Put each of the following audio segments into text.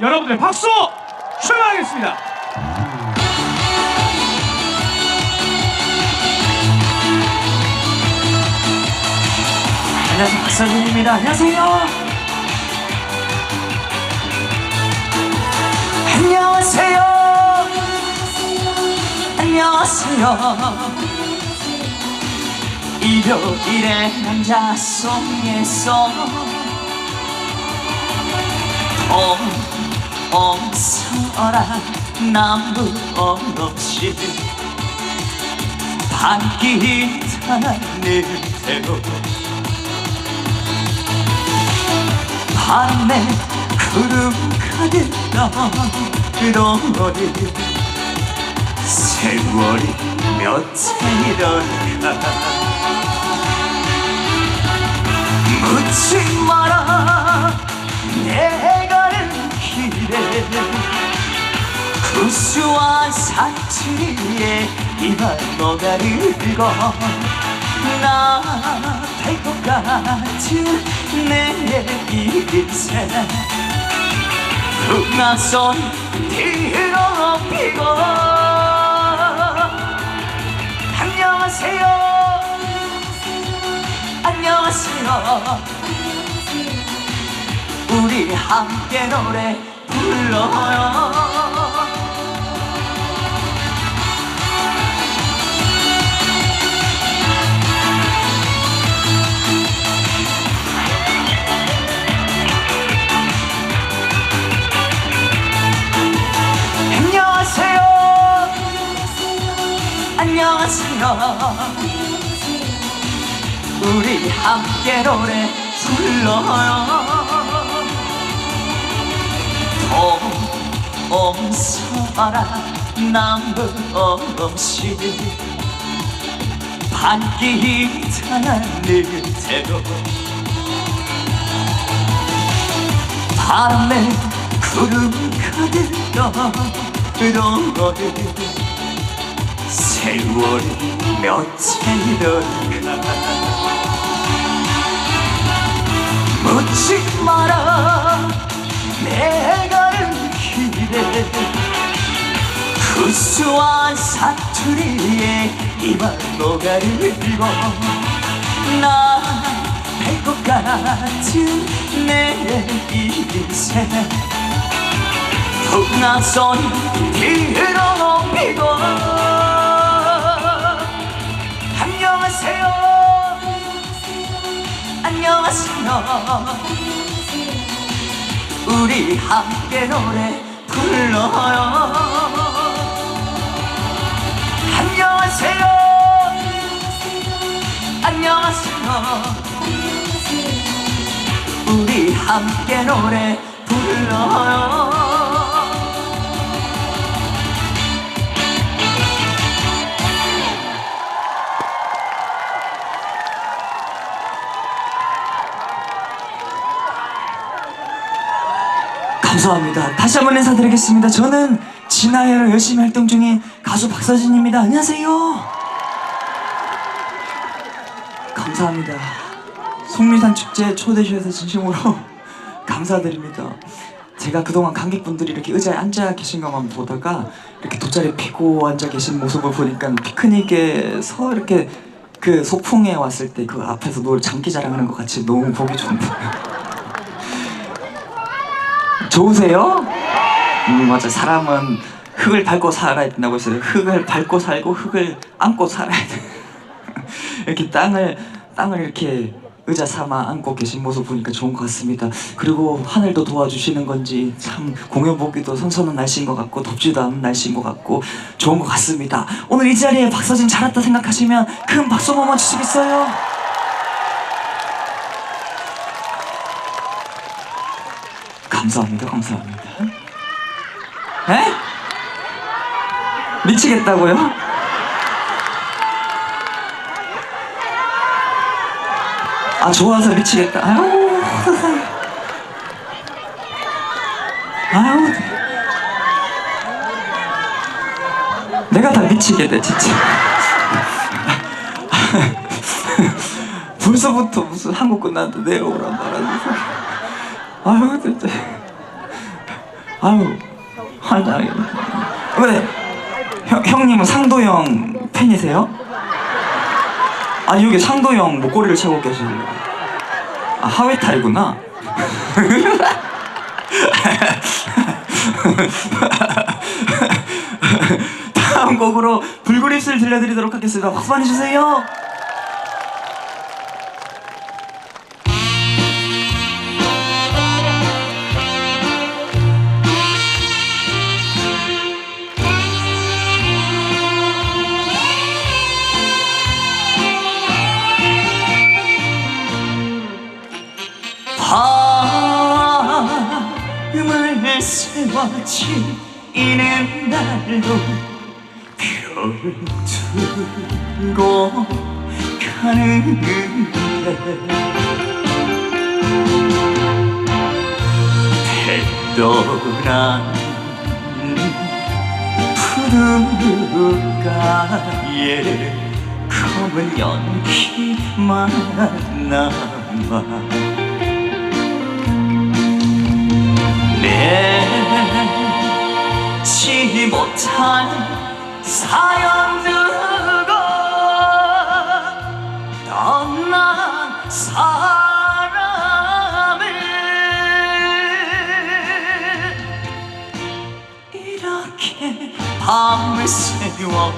여러분들 박수 출발하겠습니다. 안녕하세요. 박서준입니다. 안녕하세요. 안녕하세요. 안녕하세요. 일요일의 남자 속에서 엉엉서라 남부 없이 반기 타는데요 바람에 구름 가득던 그동안이 세월이 며칠이던가 묻지 마라. 내 구수한 사투리에 이만 너가르고 나될것 같은 내 인생 흥나선 뒤로 피고. 안녕하세요. 안녕하세요. 우리 함께 노래 불러요. 안녕하세요. 안녕하세요. 우리 함께 노래 불러요 동om서라 남부 없이 반기 타는 듯해도 바람에 구름 가득던 그동안을 세월이 며칠이던가 묻지 마라 내 가는 길에 구수한 사투리에 이만 녹아들고 나될것 같은 내 인생. 풍랑선 뒤로 피고 안녕하세요. 안녕하세요. 우리 함께 노래 불러요. 안녕하세요. 안녕하세요. 우리 함께 노래 불러요 감사합니다. 다시 한번 인사드리겠습니다. 저는 진아이로 열심히 활동 중인 가수 박서진입니다. 안녕하세요. 감사합니다. 속리산 축제 초대해 주셔서 진심으로 감사드립니다. 제가 그동안 관객분들이 이렇게 의자에 앉아 계신 것만 보다가 이렇게 돗자리 피고 앉아 계신 모습을 보니까 피크닉에서 이렇게 그 소풍에 왔을 때 그 앞에서 노래 장기 자랑하는 것 같이 너무 보기 좋네요. 좋으세요? 음 맞아. 사람은 흙을 밟고 살아야 된다고 했어요. 흙을 밟고 살고 흙을 안고 살아야 돼. 이렇게 땅을 땅을 이렇게 의자 삼아 안고 계신 모습 보니까 좋은 것 같습니다. 그리고 하늘도 도와주시는 건지 참 공연 보기도 선선한 날씨인 것 같고 덥지도 않은 날씨인 것 같고 좋은 것 같습니다. 오늘 이 자리에 박서진 잘 왔다 생각하시면 큰 박수 한번 주시겠어요? 감사합니다, 감사합니다. 에? 미치겠다고요? 아 좋아서 미치겠다. 아유. 아유, 내가 다 미치겠네 진짜. 벌써부터 무슨 한국 끝났는데 내려오란 말하면서. 아유 진짜 아유 환장하게 왜? 형, 형님은 상도형 팬이세요? 아니 여기 상도형 목걸이를 차고 계시길래 아 하회탈이구나. 다음 곡으로 불그리스를 들려드리도록 하겠습니다. 박수 많이 주세요 세워지는 날도 별 두고 가는데 배떠난 푸르가에 검은 연기만 남아. 내지 못한 사연 두고 떠난 사람을 이렇게 밤을 새워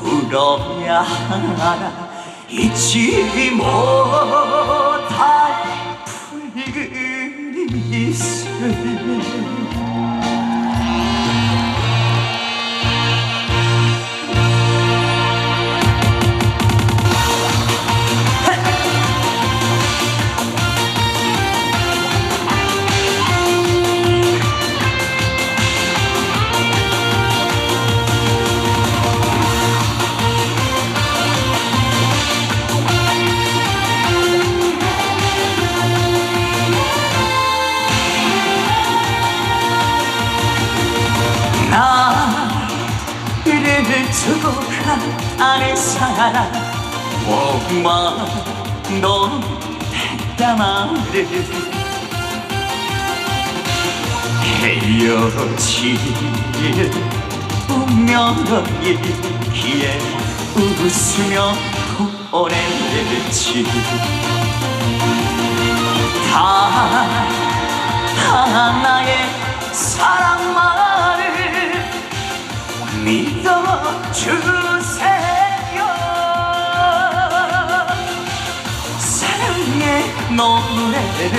울어야 하나 잊지 못할 불그리스 나를 두고 가는 사람 원망도 했다 말을 헤어질 운명이기에 웃으며 보냈지. 다 하나의 사랑만을 믿어주세요. 사랑의 노래를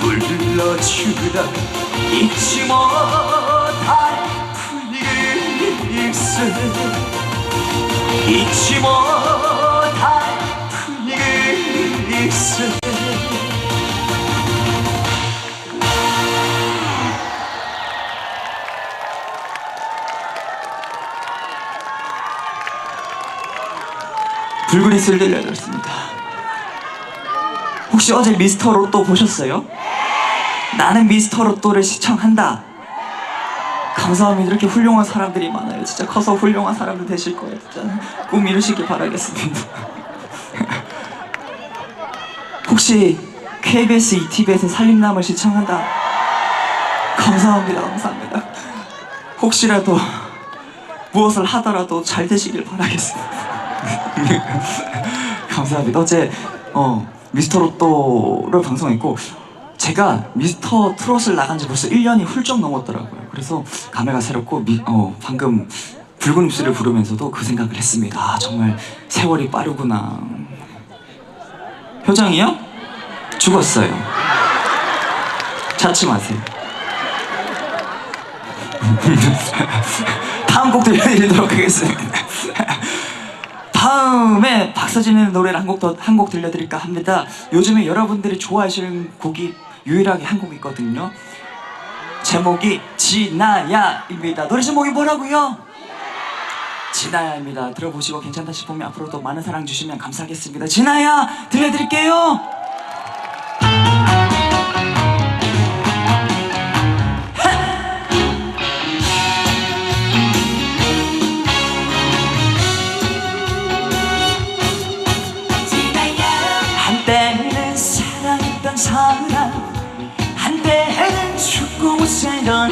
불러주다 잊지 못할 불길스 잊지 못할 불길스 불그리스를 들려드렸습니다. 혹시 어제 미스터 로또 보셨어요? 나는 미스터 로또를 시청한다. 감사합니다. 이렇게 훌륭한 사람들이 많아요. 진짜 커서 훌륭한 사람들 되실 거예요. 진짜 꿈 이루시길 바라겠습니다. 혹시 KBS ETV에서 살림남을 시청한다. 감사합니다. 감사합니다. 혹시라도 무엇을 하더라도 잘 되시길 바라겠습니다. 감사합니다. 어제 어, 미스터 로또를 방송했고 제가 미스터 트롯을 나간 지 벌써 1년이 훌쩍 넘었더라고요. 그래서 감회가 새롭고 미, 어, 방금 붉은 입술을 부르면서도 그 생각을 했습니다. 아, 정말 세월이 빠르구나. 효정이요? 죽었어요. 찾지 마세요. 다음 곡 들려드리도록 하겠습니다. 다음에 박서진의 노래를 한 곡 더 한 곡 들려드릴까 합니다. 요즘에 여러분들이 좋아하시는 곡이 유일하게 한 곡 있거든요. 제목이 지나야입니다. 노래 제목이 뭐라고요? 지나야입니다. 들어보시고 괜찮다 싶으면 앞으로도 많은 사랑 주시면 감사하겠습니다. 지나야 들려드릴게요.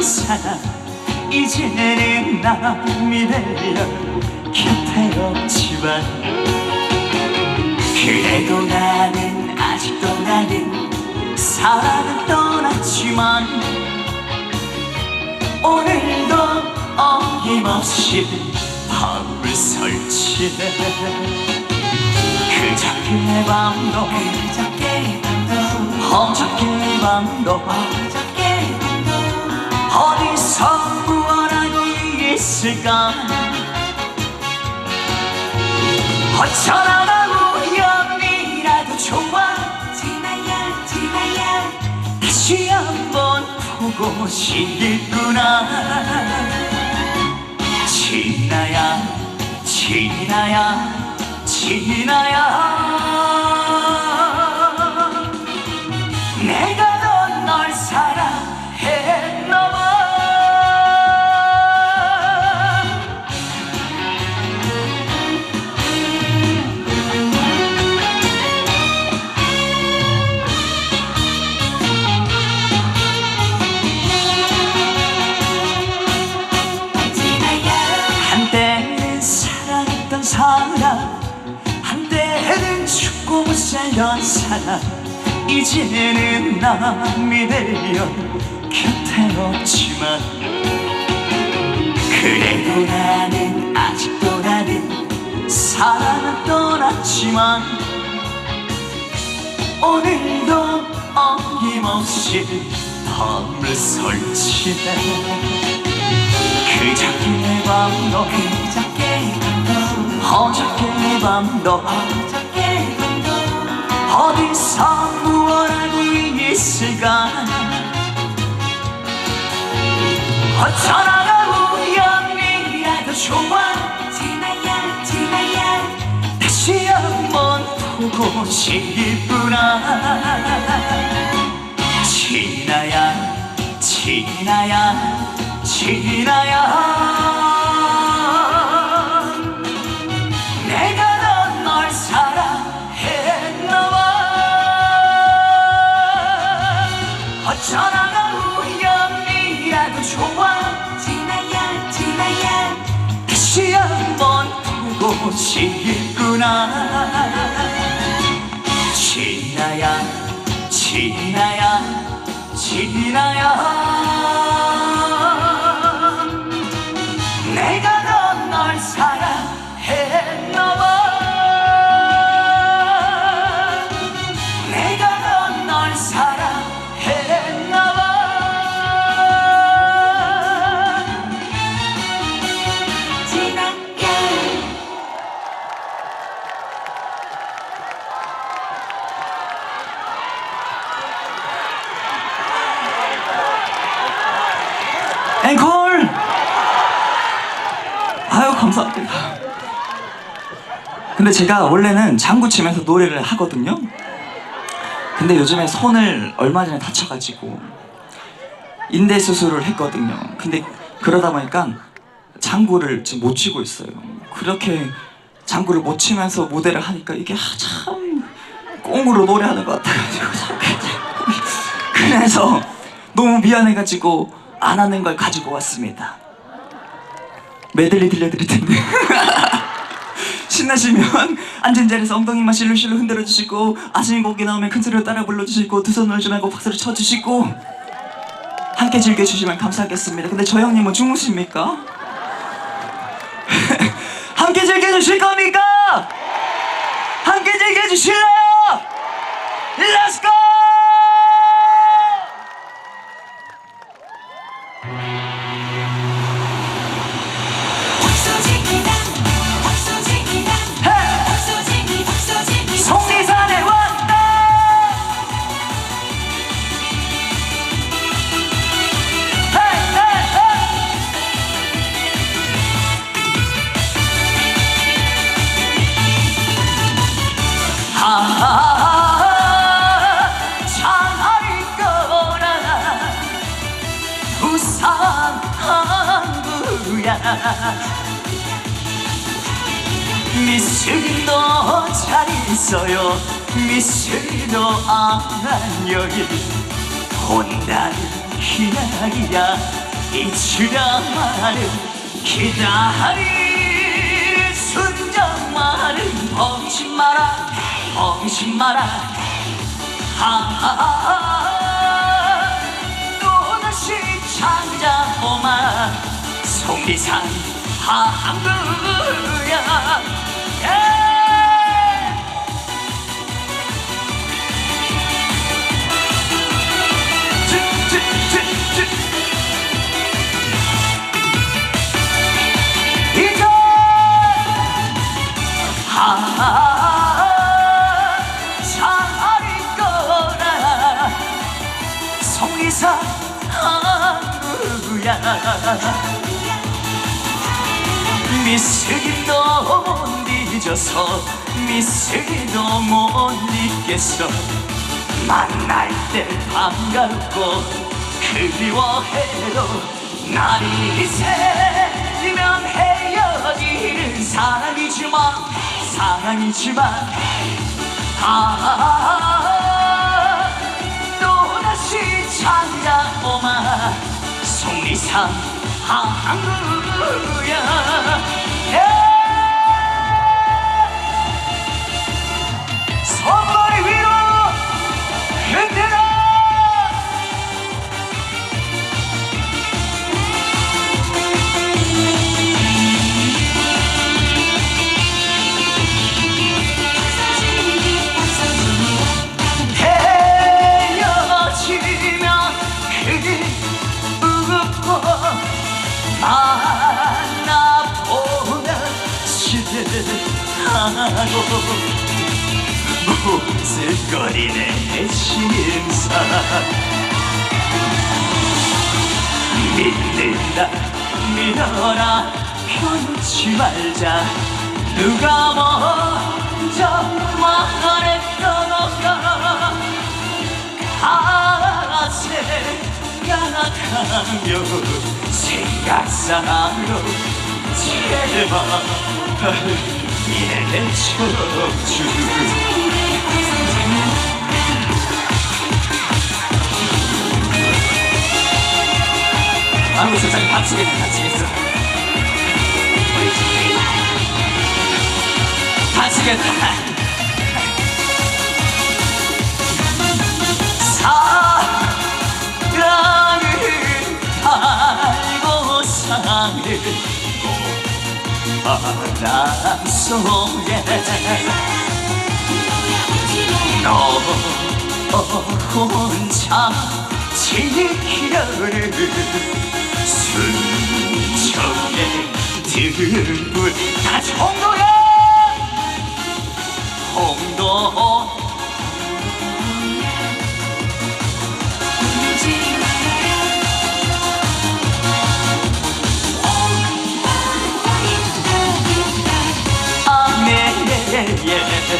살아 이제는 남이 되려 곁에 없지만 그래도 나는 아직도 나는 사랑은 떠났지만 오늘도 어김없이 밤을 설치네. 그저께 밤도 그저께 밤도 어저께 밤도 무언하고 있을까? 어쩌다가 우연이라도 좋아. 지나야 지나야. 다시 한번 보고 싶구나. 지나야 지나야 지나야 남이 되려 곁에 없지만 그래도 나는 아직도 나는 사랑은 떠났지만 오늘도 어김없이 밤을 설치네. 그저께 밤도 어저께 밤도 어디서 무엇하고 있을까 어쩌다가 우연이라도 좋아. 지나야 지나야. 다시 한번 보고 싶구나. 지나야 지나야 지나야 좋아 지나야 지나야 다시 한번 보고 싶구나. 지나야 지나야 지나야 감사합니다. 근데 제가 원래는 장구 치면서 노래를 하거든요. 근데 요즘에 손을 얼마 전에 다쳐가지고 인대 수술을 했거든요. 근데 그러다 보니까 장구를 지금 못 치고 있어요. 그렇게 장구를 못 치면서 무대를 하니까 이게 아, 참 꽁으로 노래하는 것 같아가지고 그래서 너무 미안해가지고 안 하는 걸 가지고 왔습니다. 메들리 들려드릴 텐데. 신나시면 앉은 자리에서 엉덩이만 실룩실룩 흔들어 주시고 아시는 곡이 나오면 큰 소리로 따라 불러 주시고 두 손을 좀 하고 박수를 쳐 주시고 함께 즐겨 주시면 감사하겠습니다. 근데 저 형님은 주무십니까? 함께 즐겨 주실 겁니까? 함께 즐겨 주실래요? Let's go! 미술도 잘 있어요. 미술도 안녕히 혼난 이야기야. 잊으려마는 기다릴 순정만은 벙치 마라. 벙치 마라. 하하하 송리산 항구야. 예! 이제 하잘 거라 송리산 항구야 미스기도 못 잊어서 미스기도 못 잊겠어. 만날 때 반갑고 그리워해도 날이 새면 헤어지는 사랑이지만 사랑이지만 아 또다시 찾아오마. 송리산 항구야 무슬거리는 심사. 믿는다 믿어라 편치 말자. 누가 먼저 말했던가 아 생각하며 생각상으로 제발 예쳐주 아이고 세상에 다치겠네 다치겠어 다치겠다 바람 속에 너 혼자 지키려는 순정의 등불 다 정도야. 홍도 아내에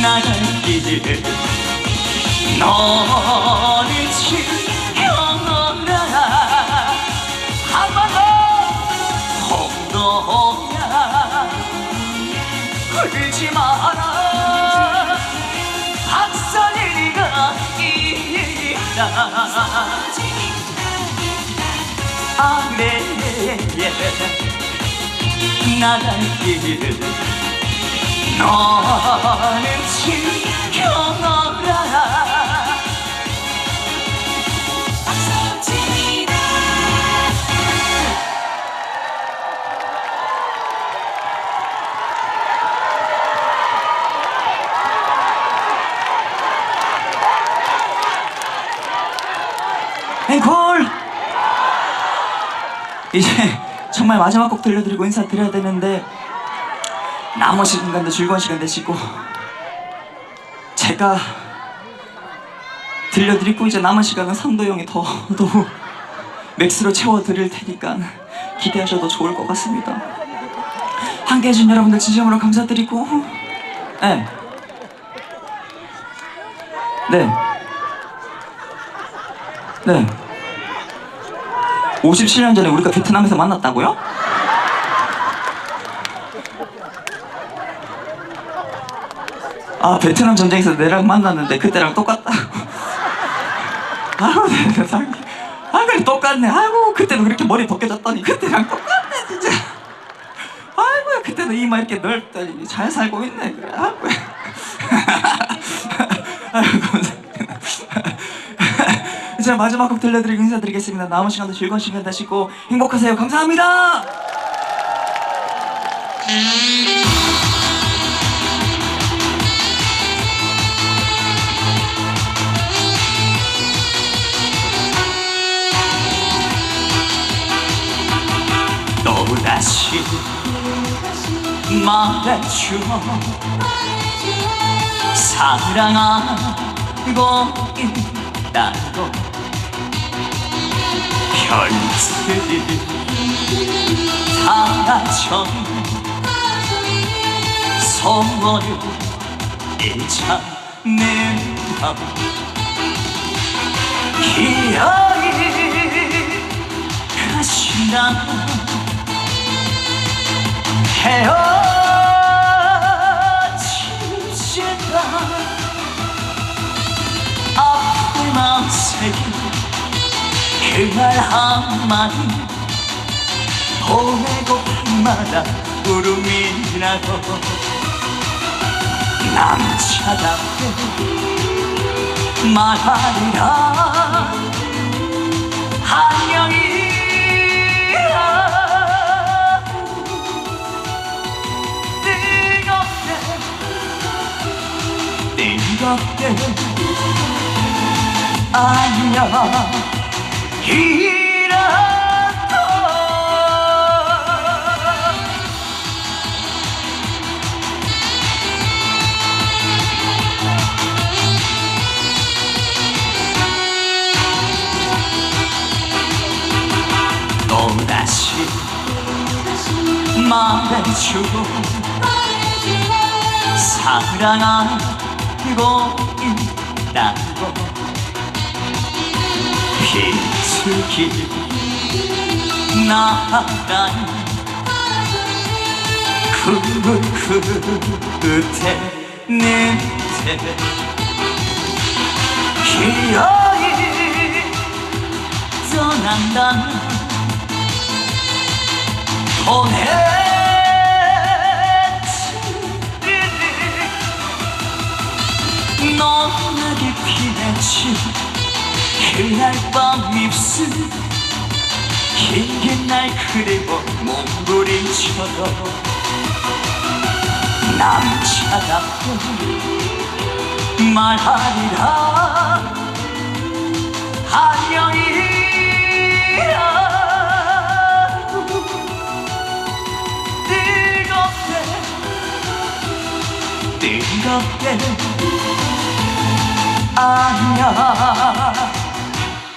나갈 길 너는 지켜라. 한번더 홍도야. 울지 마라. 박살리가 있다. 아내에 나갈 길 너는 지켜라 앵콜! 이제 정말 마지막 곡 들려드리고 인사드려야 되는데 나머지 시간도 즐거운 시간 되시고 제가 들려드리고 이제 남은 시간은 상도 형이 더 더욱 맥스로 채워드릴 테니까 기대하셔도 좋을 것 같습니다 함께 해준 여러분들 진심으로 감사드리고 네. 네. 네. 57년 전에 우리가 베트남에서 만났다고요? 아 베트남 전쟁에서 내랑 만났는데 그때랑 똑같다고 아우 세상에. 아 그래 똑같네. 아이고 그때도 그렇게 머리 벗겨졌더니 그때랑 똑같네 진짜. 아이고 그때도 이마 이렇게 넓더니 잘 살고 있네 그래. 아이고. 아이고. 이제 마지막 곡 들려드리고 인사드리겠습니다. 남은 시간도 즐거운 시간 되시고 행복하세요. 감사합니다 다시 말해줘. 사랑하고 있다고 별들이 사라져 소원을 잊어낸다 기어이 가신다 헤어지지다 아픈 마음 새긴 그말 한마디. 보내고 밤마다 울음이 나고 남자답게 말하리라. 안녕이 뜨겁게 안녕 이라도 또다시 말해주고 사랑하 고 있다고 비수기 나란 그 끝에 내테 기어이 떠난다는 보냈 깊이 맺힌 그날 밤 입술. 긴긴 날 그리워 몸부림쳐도 남자답게 말하리라. 안녕이라. 뜨겁게 뜨겁게 안녕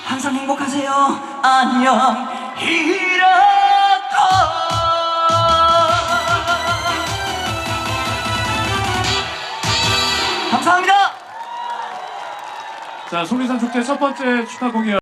항상 행복하세요. 안녕. 이라고 감사합니다. 자, 속리산 축제 첫 번째 축하 공연.